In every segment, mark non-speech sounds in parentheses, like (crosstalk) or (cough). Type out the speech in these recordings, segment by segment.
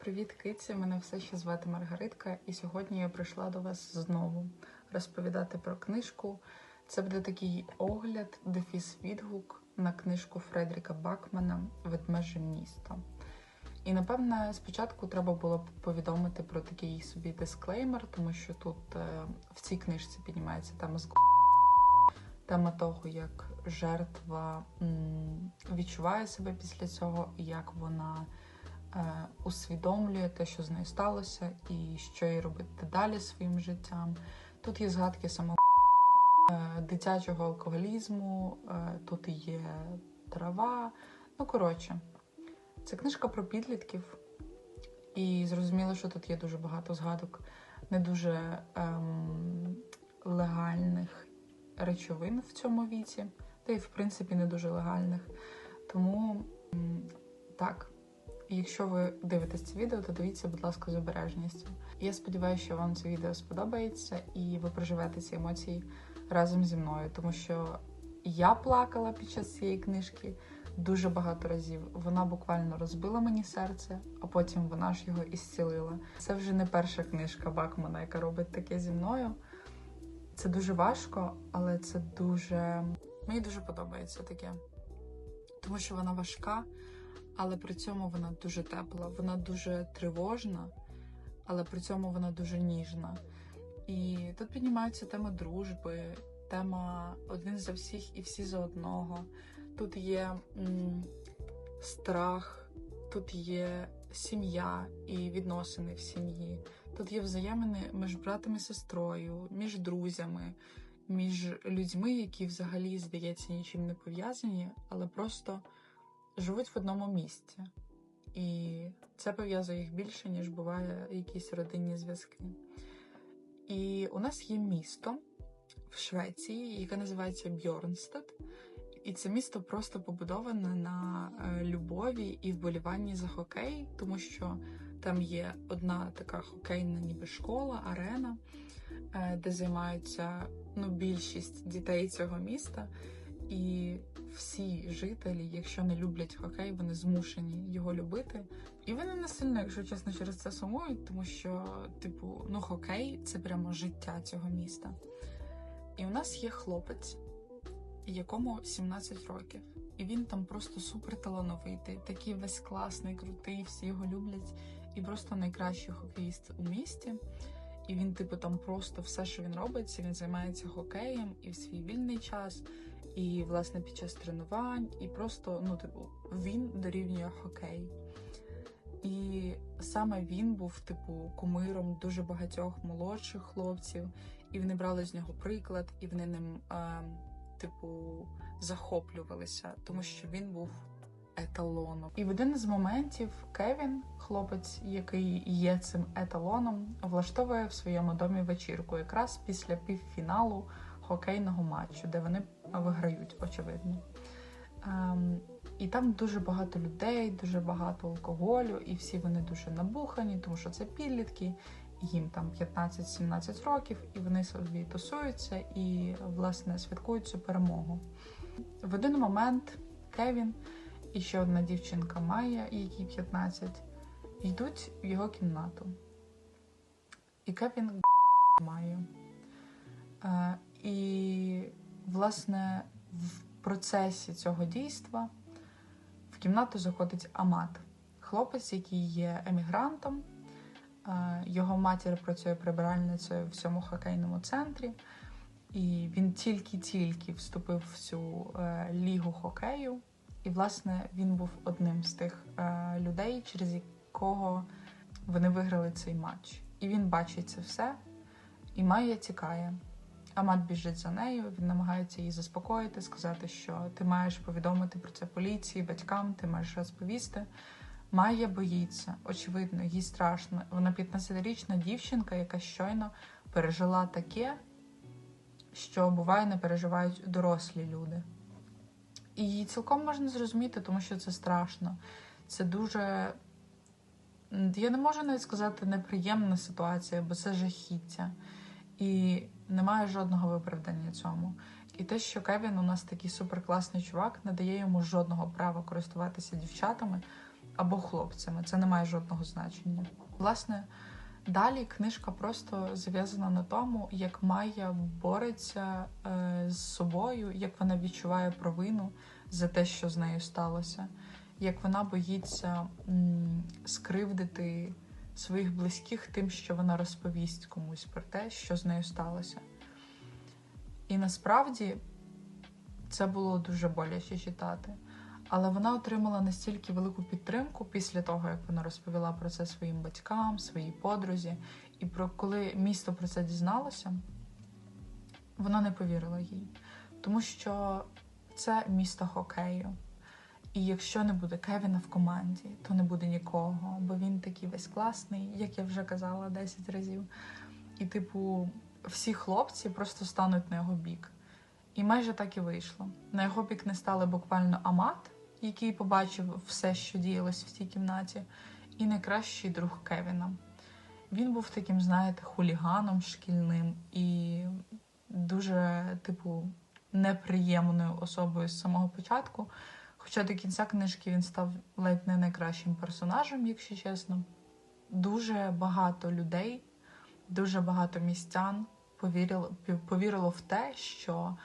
Привіт, киці! Мене все ще звати Маргаритка, і сьогодні я прийшла до вас знову розповідати про книжку. Це буде такий огляд, дефіс відгук на книжку Фредріка Бакмана Ведмеже місто. І напевне спочатку треба було б повідомити про такий собі дисклеймер, тому що тут е, в цій книжці піднімається тема з тема того, як жертва відчуває себе після цього, як вона усвідомлює те, що з нею сталося, і що їй робити далі своїм життям. Тут є згадки самого е, дитячого алкоголізму, е, тут є трава. Ну, коротше, це книжка про підлітків, і зрозуміло, що тут є дуже багато згадок не дуже ем, легальних речовин в цьому віці, та й в принципі не дуже легальних. Тому м, так, якщо ви дивитесь це відео, то дивіться, будь ласка, з обережністю. Я сподіваюся, що вам це відео сподобається і ви проживете ці емоції разом зі мною, тому що я плакала під час цієї книжки дуже багато разів. Вона буквально розбила мені серце, а потім вона ж його ісцілила. Це вже не перша книжка Бакмана, яка робить таке зі мною. Це дуже важко, але це дуже. Мені дуже подобається таке. Тому що вона важка, але при цьому вона дуже тепла, вона дуже тривожна, але при цьому вона дуже ніжна. І тут піднімаються теми дружби, тема один за всіх і всі за одного. Тут є м, страх, тут є сім'я і відносини в сім'ї. Тут є взаємини між братом і сестрою, між друзями, між людьми, які взагалі, здається, нічим не пов'язані, але просто живуть в одному місці. І це пов'язує їх більше, ніж буває якісь родинні зв'язки. І у нас є місто в Швеції, яке називається Бьорнстад. І це місто просто побудоване на е, любові і вболіванні за хокей, тому що там є одна така хокейна, ніби школа, арена, е, де займаються ну, більшість дітей цього міста. І всі жителі, якщо не люблять хокей, вони змушені його любити. І вони не сильно, якщо чесно, через це сумують, тому що, типу, ну, хокей це прямо життя цього міста. І у нас є хлопець, якому 17 років. І він там просто супер талановитий, такий весь класний, крутий, всі його люблять. І просто найкращий хокеїст у місті. І він, типу, там просто все, що він робить, він займається хокеєм і в свій вільний час, і, власне, під час тренувань, і просто, ну, типу, він дорівнює хокей. І саме він був, типу, кумиром дуже багатьох молодших хлопців, і вони брали з нього приклад, і вони ним, е, типу, захоплювалися, тому що він був еталоном. І в один з моментів Кевін, хлопець, який є цим еталоном, влаштовує в своєму домі вечірку, якраз після півфіналу хокейного матчу, де вони виграють, очевидно. Ем, і там дуже багато людей, дуже багато алкоголю, і всі вони дуже набухані, тому що це підлітки, їм там 15-17 років, і вони собі тусуються і, власне, святкують цю перемогу. В один момент Кевін і ще одна дівчинка Майя, якій 15, йдуть в його кімнату. І Кевін Майю. Е, і, власне, в процесі цього дійства в кімнату заходить Амат, хлопець, який є емігрантом. Е, Його матір працює прибиральницею в цьому хокейному центрі, і він тільки-тільки вступив в цю е, лігу хокею. І, власне, він був одним з тих е, людей, через якого вони виграли цей матч. І він бачить це все, і Майя тікає. Амат біжить за нею, він намагається її заспокоїти, сказати, що ти маєш повідомити про це поліції, батькам, ти маєш розповісти. Майя боїться, очевидно, їй страшно. Вона 15-річна дівчинка, яка щойно пережила таке, що буває, не переживають дорослі люди. І її цілком можна зрозуміти, тому що це страшно. Це дуже. Я не можу навіть сказати неприємна ситуація, бо це жахіття. І немає жодного виправдання цьому. І те, що Кевін у нас такий суперкласний чувак, не дає йому жодного права користуватися дівчатами, або хлопцями. Це не має жодного значення. Власне, далі книжка просто зав'язана на тому, як Майя бореться е, з собою, як вона відчуває провину за те, що з нею сталося, як вона боїться м, скривдити своїх близьких тим, що вона розповість комусь про те, що з нею сталося. І насправді це було дуже боляче читати. Але вона отримала настільки велику підтримку після того, як вона розповіла про це своїм батькам, своїй подрузі. І про коли місто про це дізналося, вона не повірила їй. Тому що це місто хокею. І якщо не буде Кевіна в команді, то не буде нікого, бо він такий весь класний, як я вже казала 10 разів. І, типу, всі хлопці просто стануть на його бік. І майже так і вийшло. На його бік не стали буквально Амат, який побачив все, що діялось в тій кімнаті, і найкращий друг Кевіна. Він був таким, знаєте, хуліганом шкільним і дуже, типу, неприємною особою з самого початку. Хоча до кінця книжки він став ледь не найкращим персонажем, якщо чесно. Дуже багато людей, дуже багато містян повірило, повірило в те, що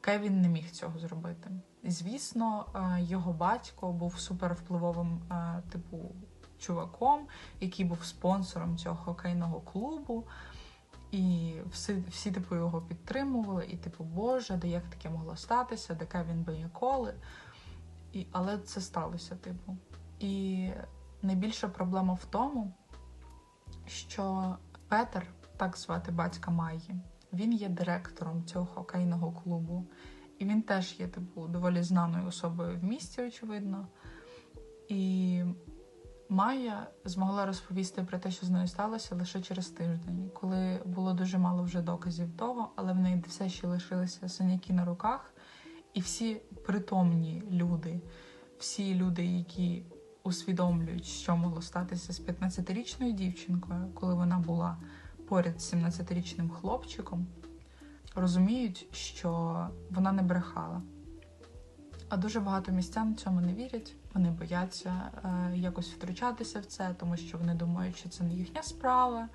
Кевін не міг цього зробити. Звісно, е, його батько був супервпливовим, е, типу, чуваком, який був спонсором цього хокейного клубу. І всі, всі типу, його підтримували, і, типу, Боже, де як таке могло статися, де Кевін би ніколи. І, Але це сталося, типу. І найбільша проблема в тому, що Петер, так звати батька Майї, він є директором цього хокейного клубу. І він теж є, типу, доволі знаною особою в місті, очевидно. І Майя змогла розповісти про те, що з нею сталося лише через тиждень, коли було дуже мало вже доказів того, але в неї все ще лишилися синяки на руках. І всі притомні люди, всі люди, які усвідомлюють, що могло статися з 15-річною дівчинкою, коли вона була поряд з 17-річним хлопчиком, розуміють, що вона не брехала. А дуже багато містян цьому не вірять. Вони бояться е, якось втручатися в це, тому що вони думають, що це не їхня справа,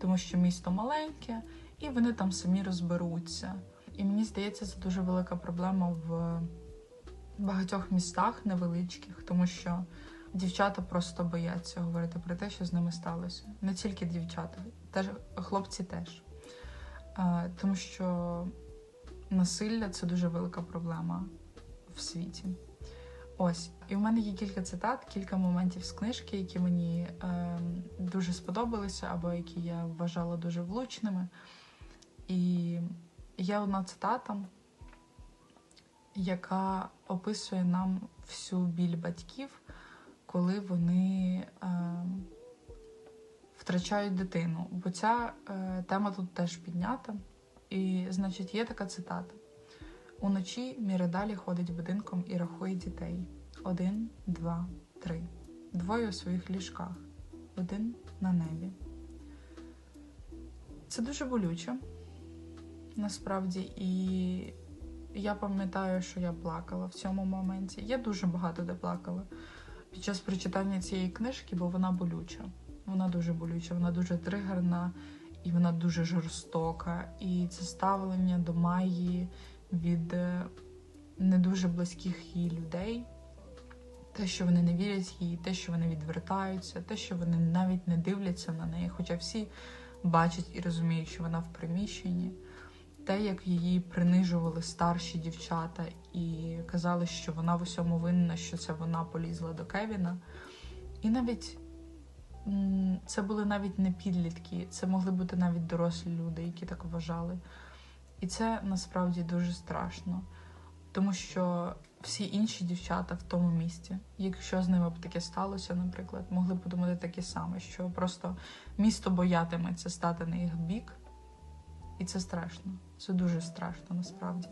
тому що місто маленьке, і вони там самі розберуться. І мені здається, це дуже велика проблема в багатьох містах невеличких, тому що дівчата просто бояться говорити про те, що з ними сталося. Не тільки дівчата, теж хлопці теж. Тому що насилля це дуже велика проблема в світі. Ось, і в мене є кілька цитат, кілька моментів з книжки, які мені е, дуже сподобалися, або які я вважала дуже влучними. І Є одна цитата, яка описує нам всю біль батьків, коли вони е, втрачають дитину. Бо ця е, тема тут теж піднята. І, значить, є така цитата: уночі Міридалі ходить будинком і рахує дітей: один, два, три. Двоє у своїх ліжках, один на небі. Це дуже болюче насправді, і я пам'ятаю, що я плакала в цьому моменті. Я дуже багато де плакала під час прочитання цієї книжки, бо вона болюча. Вона дуже болюча, вона дуже тригерна і вона дуже жорстока. І це ставлення до Майї від е, не дуже близьких її людей. Те, що вони не вірять їй, те, що вони відвертаються, те, що вони навіть не дивляться на неї, хоча всі бачать і розуміють, що вона в приміщенні те, як її принижували старші дівчата і казали, що вона в усьому винна, що це вона полізла до Кевіна. І навіть це були навіть не підлітки, це могли бути навіть дорослі люди, які так вважали. І це насправді дуже страшно, тому що всі інші дівчата в тому місті, якщо з ними б таке сталося, наприклад, могли подумати таке саме, що просто місто боятиметься стати на їх бік. І це страшно. Це дуже страшно насправді.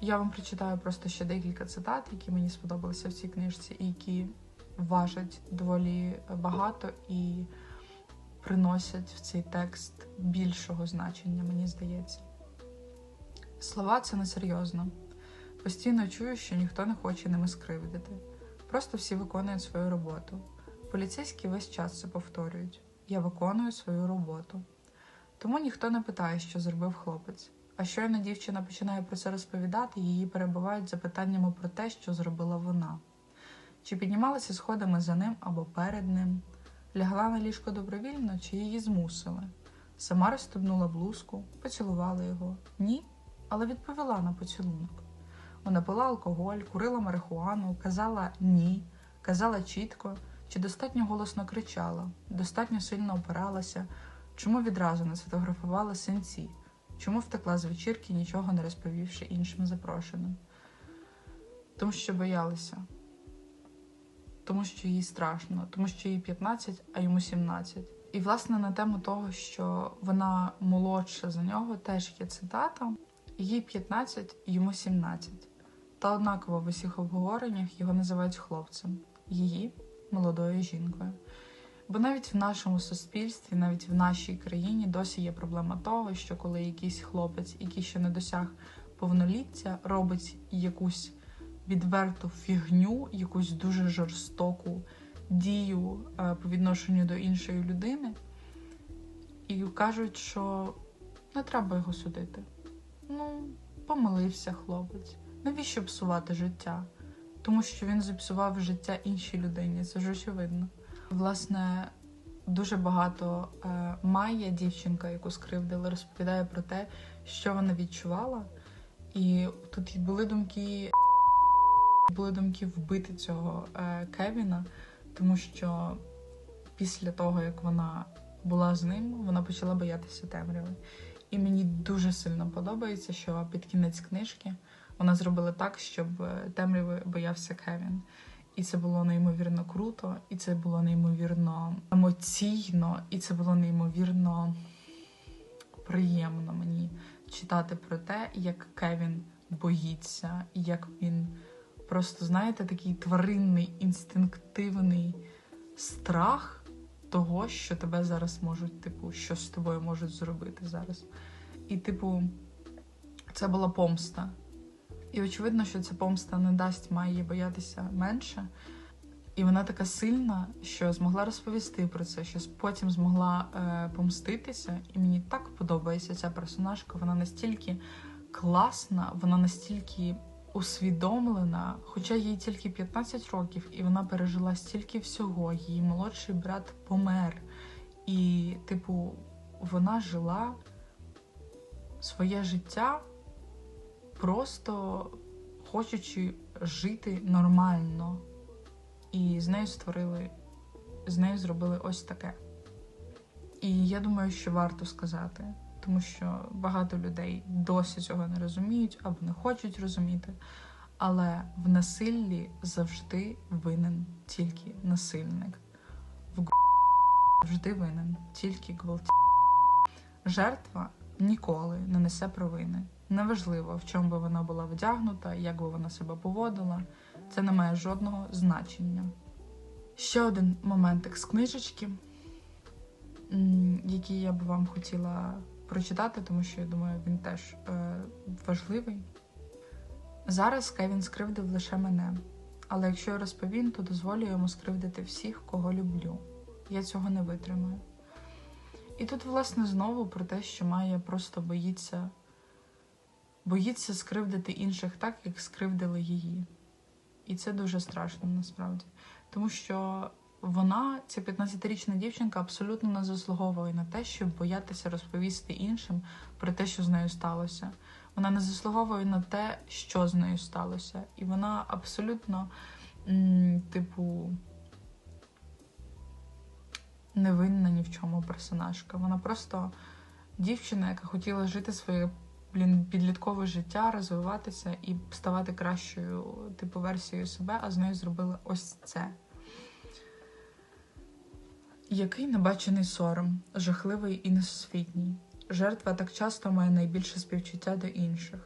Я вам прочитаю просто ще декілька цитат, які мені сподобалися в цій книжці, і які важать доволі багато і приносять в цей текст більшого значення, мені здається. Слова це несерйозно. Постійно чую, що ніхто не хоче ними скривдити. Просто всі виконують свою роботу. Поліцейські весь час це повторюють. Я виконую свою роботу. Тому ніхто не питає, що зробив хлопець. А щойно дівчина починає про це розповідати, її перебувають запитаннями про те, що зробила вона. Чи піднімалася сходами за ним або перед ним, лягла на ліжко добровільно, чи її змусили. Сама розстебнула блузку, поцілувала його. Ні, але відповіла на поцілунок. Вона пила алкоголь, курила марихуану, казала ні, казала чітко, чи достатньо голосно кричала, достатньо сильно опиралася, чому відразу не сфотографувала синці, чому втекла з вечірки, нічого не розповівши іншим запрошеним. Тому що боялася, тому що їй страшно, тому що їй 15, а йому 17. І, власне, на тему того, що вона молодша за нього, теж є цитата: їй 15, йому 17. Та однаково в усіх обговореннях його називають хлопцем, її молодою жінкою. Бо навіть в нашому суспільстві, навіть в нашій країні досі є проблема того, що коли якийсь хлопець, який ще не досяг повноліття, робить якусь відверту фігню, якусь дуже жорстоку дію е, по відношенню до іншої людини, і кажуть, що не треба його судити. Ну, помилився хлопець. Навіщо псувати життя? Тому що він зіпсував життя іншій людині, це ж очевидно. Власне, дуже багато е, Майя, дівчинка, яку скривдили, розповідає про те, що вона відчувала. І тут були думки, були думки вбити цього е, Кевіна, тому що після того, як вона була з ним, вона почала боятися темряви. І мені дуже сильно подобається, що під кінець книжки вона зробила так, щоб е, темряви боявся Кевін. І це було неймовірно круто, і це було неймовірно емоційно, і це було неймовірно приємно мені читати про те, як Кевін боїться, і як він просто, знаєте, такий тваринний, інстинктивний страх того, що тебе зараз можуть, типу, що з тобою можуть зробити зараз. І, типу, це була помста. І очевидно, що ця помста не дасть Майї боятися менше. І вона така сильна, що змогла розповісти про це, що потім змогла е, помститися. І мені так подобається ця персонажка. Вона настільки класна, вона настільки усвідомлена, хоча їй тільки 15 років, і вона пережила стільки всього. Її молодший брат помер. І, типу, вона жила своє життя просто хочучи жити нормально. І з нею створили, з нею зробили ось таке. І я думаю, що варто сказати, тому що багато людей досі цього не розуміють або не хочуть розуміти. Але в насиллі завжди винен тільки насильник. В завжди винен тільки гвалт. Жертва ніколи не несе провини. Неважливо, в чому би вона була вдягнута, як би вона себе поводила, це не має жодного значення. Ще один моментик з книжечки, який я б вам хотіла прочитати, тому що я думаю, він теж е, важливий. Зараз Кевін скривдив лише мене, але якщо я розповім, то дозволю йому скривдити всіх, кого люблю. Я цього не витримаю. І тут, власне, знову про те, що Майя просто боїться боїться скривдити інших так, як скривдили її. І це дуже страшно насправді. Тому що вона, ця 15-річна дівчинка, абсолютно не заслуговує на те, щоб боятися розповісти іншим про те, що з нею сталося. Вона не заслуговує на те, що з нею сталося. І вона абсолютно, м, типу, невинна ні в чому персонажка. Вона просто дівчина, яка хотіла жити своє блін, підліткове життя, розвиватися і ставати кращою типу версією себе, а з нею зробили ось це. Який небачений сором, жахливий і несусвітній. Жертва так часто має найбільше співчуття до інших.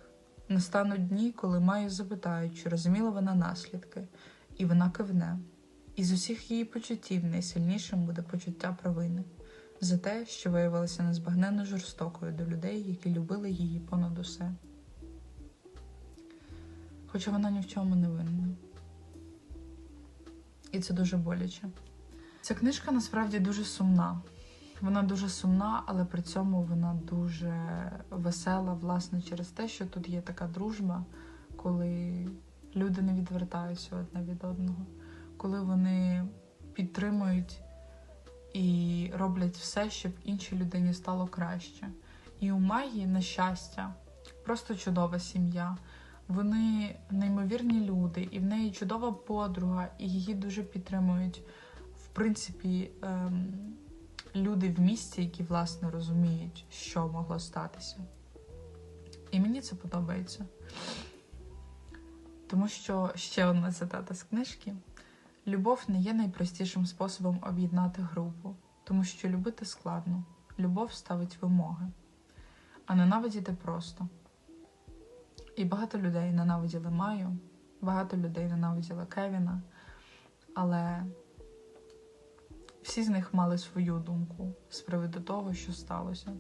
Настануть дні, коли Маю запитають, чи розуміла вона наслідки, і вона кивне. Із усіх її почуттів найсильнішим буде почуття провини за те, що виявилася незбагненно жорстокою до людей, які любили її понад усе. Хоча вона ні в чому не винна. І це дуже боляче. Ця книжка насправді дуже сумна. Вона дуже сумна, але при цьому вона дуже весела, власне, через те, що тут є така дружба, коли люди не відвертаються одне від одного, коли вони підтримують і роблять все, щоб іншій людині стало краще. І у Маї, на щастя, просто чудова сім'я. Вони неймовірні люди, і в неї чудова подруга, і її дуже підтримують. В принципі, ем, люди в місті, які власне розуміють, що могло статися. І мені це подобається. Тому що ще одна цитата з книжки: любов не є найпростішим способом об'єднати групу, тому що любити складно. Любов ставить вимоги, а ненавидіти просто. І багато людей ненавиділи Маю, багато людей ненавиділи Кевіна, але всі з них мали свою думку з приводу того, що сталося.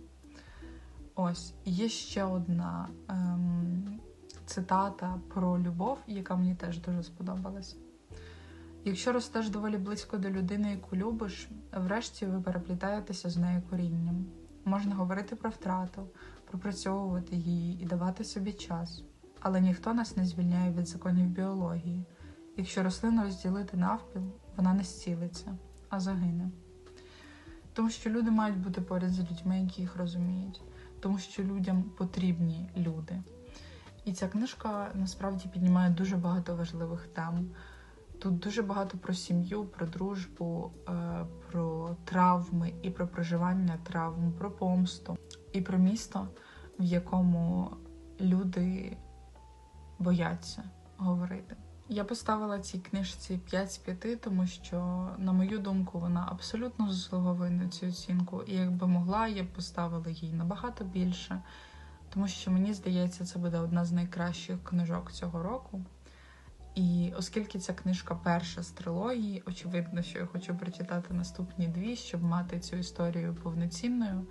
Ось, є ще одна ем, цитата про любов, яка мені теж дуже сподобалась. Якщо ростеш доволі близько до людини, яку любиш, врешті ви переплітаєтеся з нею корінням. Можна говорити про втрату, пропрацьовувати її і давати собі час. Але ніхто нас не звільняє від законів біології. Якщо рослину розділити навпіл, вона не зцілиться, а загине. Тому що люди мають бути поряд з людьми, які їх розуміють, тому що людям потрібні люди. І ця книжка насправді піднімає дуже багато важливих тем. Тут дуже багато про сім'ю, про дружбу, е, про травми і про проживання травм, про помсту і про місто, в якому люди бояться говорити. Я поставила цій книжці 5 з 5, тому що, на мою думку, вона абсолютно заслуговує цю оцінку. І якби могла, я б поставила їй набагато більше, тому що мені здається, це буде одна з найкращих книжок цього року. І оскільки ця книжка перша з трилогії, очевидно, що я хочу прочитати наступні дві, щоб мати цю історію повноцінною.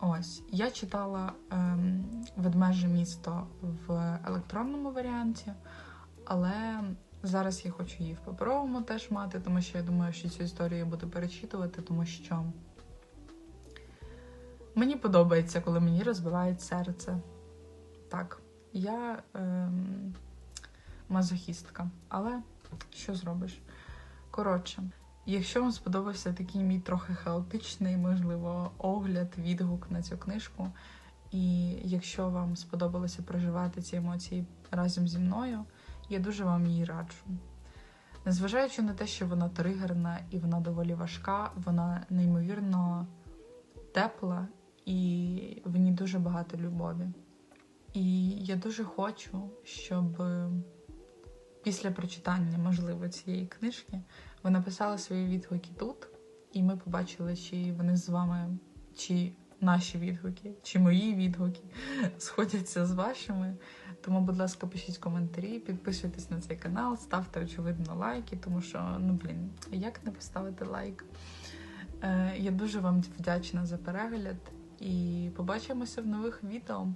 Ось я читала ем, ведмеже місто в електронному варіанті, але зараз я хочу її в паперовому теж мати, тому що я думаю, що цю історію я буду перечитувати, тому що мені подобається, коли мені розбивають серце. Так, я ем, мазохістка, але що зробиш? Коротше. Якщо вам сподобався такий мій трохи хаотичний, можливо, огляд, відгук на цю книжку, і якщо вам сподобалося проживати ці емоції разом зі мною, я дуже вам її раджу. Незважаючи на те, що вона тригерна і вона доволі важка, вона неймовірно тепла і в ній дуже багато любові. І я дуже хочу, щоб після прочитання, можливо, цієї книжки ви написали свої відгуки тут, і ми побачили, чи вони з вами, чи наші відгуки, чи мої відгуки (laughs) сходяться з вашими. Тому, будь ласка, пишіть коментарі, підписуйтесь на цей канал, ставте, очевидно, лайки, тому що, ну блін, як не поставити лайк? Е, Я дуже вам вдячна за перегляд і побачимося в нових відео.